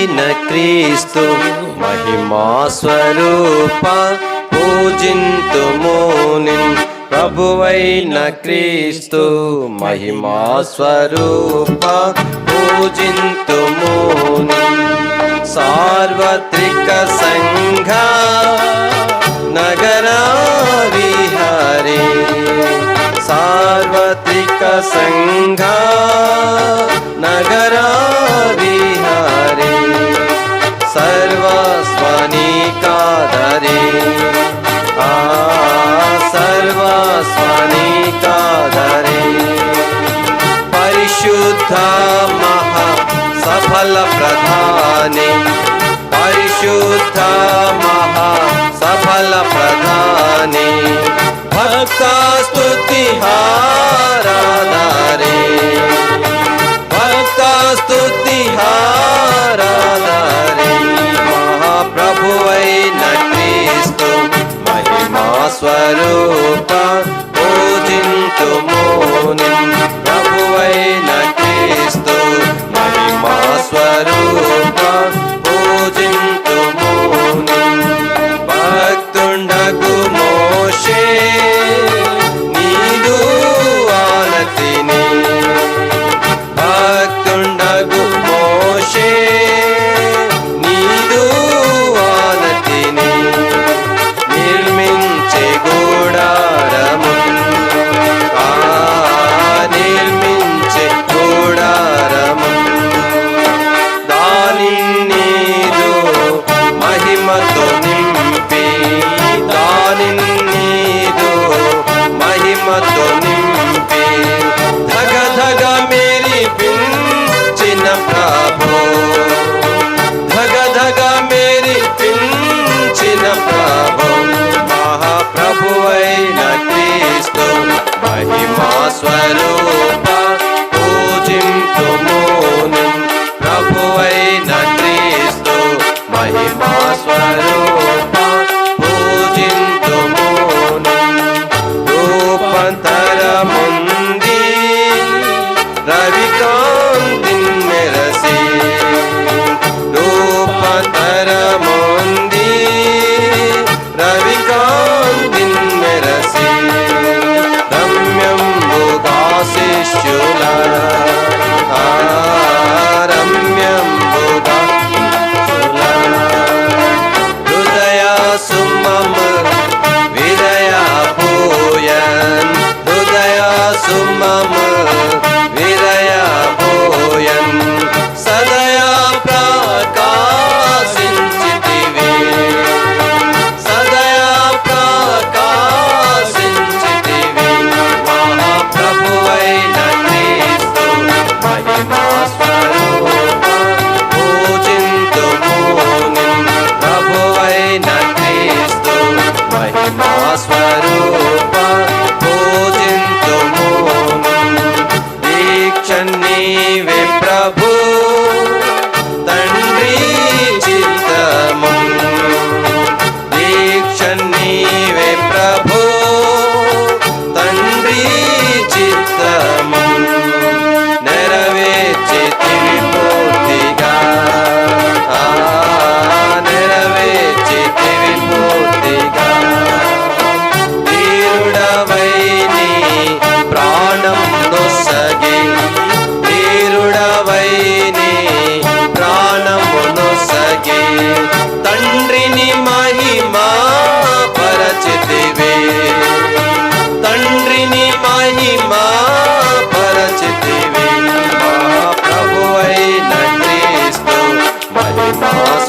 ప్రభువైన క్రీస్తు మహిమా స్వరూప పూజింతుము ప్రభువైన క్రీస్తు మహిమా స్వరూప పూజింతుము సార్వత్రిక సంఘ నగరా విహారీ సార్వత్రిక సంఘ నగ सफलप्रधाने। परिशुद्ध महा सफलप्रधाने भक्ता स्तुति भक्ता नरेति महाप्रभु वै न श्रीस्तु महिमा स्वरूप पूजिन्तु मोनि ప్రేమతో నింపి ధగ ధగ మేరీ పించిన ప్రభు. ధగ ధగ మేరీ పించిన ప్రభు. మహాప్రభువైన క్రీస్తు మహిమా స్వర La victoire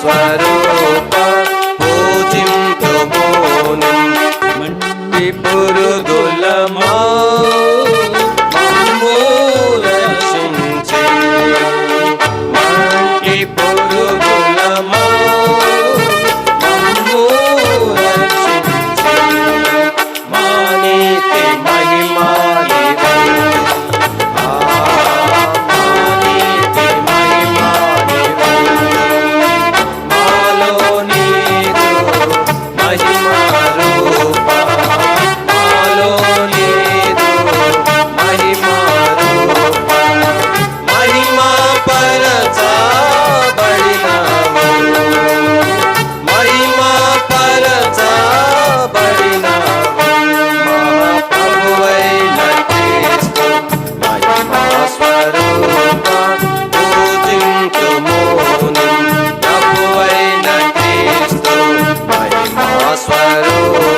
why Oh.